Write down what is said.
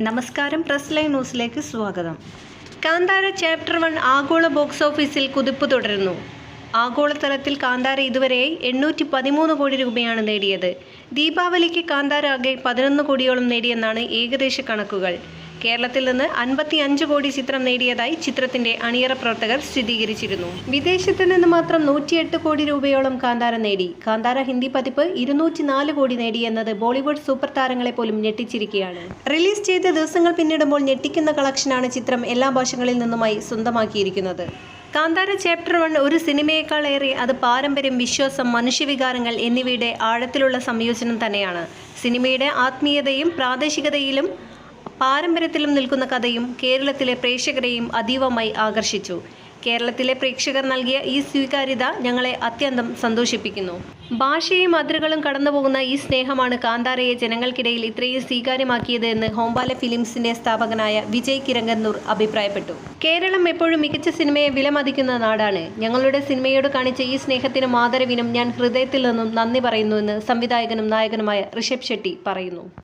നമസ്കാരം. Press live ന്യൂസിലേക്ക് സ്വാഗതം. കാന്താര ചാപ്റ്റർ വൺ ആഗോള ബോക്സ് ഓഫീസിൽ കുതിപ്പ് തുടരുന്നു. ആഗോളതലത്തിൽ കാന്താര ഇതുവരെ എണ്ണൂറ്റി പതിമൂന്ന് കോടി രൂപയാണ് നേടിയത്. ദീപാവലിക്ക് കാന്താര ആകെ പതിനൊന്ന് കോടിയോളം നേടിയെന്നാണ് ഏകദേശ കണക്കുകൾ. കേരളത്തിൽ നിന്ന് അൻപത്തി അഞ്ച് കോടി ചിത്രം നേടിയതായി ചിത്രത്തിന്റെ അണിയറ പ്രവർത്തകർ സ്ഥിരീകരിച്ചിരുന്നു. വിദേശത്ത് നിന്ന് മാത്രം നൂറ്റിയെട്ട് കോടി രൂപയോളം കാന്താര നേടി. കാന്താര ഹിന്ദി പതിപ്പ് ഇരുന്നൂറ്റി നാല് കോടി നേടി എന്നത് ബോളിവുഡ് സൂപ്പർ താരങ്ങളെ പോലും ഞെട്ടിച്ചിരിക്കുകയാണ്. റിലീസ് ചെയ്ത ദിവസങ്ങൾ പിന്നിടുമ്പോൾ ഞെട്ടിക്കുന്ന കളക്ഷനാണ് ചിത്രം എല്ലാ ഭാഷകളിൽ നിന്നുമായി സ്വന്തമാക്കിയിരിക്കുന്നത്. കാന്താര ചാപ്റ്റർ വൺ ഒരു സിനിമയേക്കാളേറെ അത് പാരമ്പര്യം വിശ്വാസം മനുഷ്യവികാരങ്ങൾ എന്നിവയുടെ ആഴത്തിലുള്ള സംയോജനം തന്നെയാണ്. സിനിമയുടെ ആത്മീയതയും പ്രാദേശികതയിലും പാരമ്പര്യത്തിലും നിൽക്കുന്ന കഥയും കേരളത്തിലെ പ്രേക്ഷകരെയും അതീവമായി ആകർഷിച്ചു. കേരളത്തിലെ പ്രേക്ഷകർ നൽകിയ ഈ സ്വീകാര്യത ഞങ്ങളെ അത്യന്തം സന്തോഷിപ്പിക്കുന്നു. ഭാഷയും അതിരുകളും കടന്നുപോകുന്ന ഈ സ്നേഹമാണ് കാന്താരയെ ജനങ്ങൾക്കിടയിൽ ഇത്രയും സ്വീകാര്യമാക്കിയത് എന്ന് ഹോംബാല ഫിലിംസിന്റെ സ്ഥാപകനായ വിജയ് കിരങ്കന്നൂർ അഭിപ്രായപ്പെട്ടു. കേരളം എപ്പോഴും മികച്ച സിനിമയെ വിലമതിക്കുന്ന നാടാണ്. ഞങ്ങളുടെ സിനിമയോട് കാണിച്ച ഈ സ്നേഹത്തിനും ആദരവിനും ഞാൻ ഹൃദയത്തിൽ നിന്നും നന്ദി പറയുന്നുവെന്ന് സംവിധായകനും നായകനുമായ ഋഷഭ് ഷെട്ടി പറയുന്നു.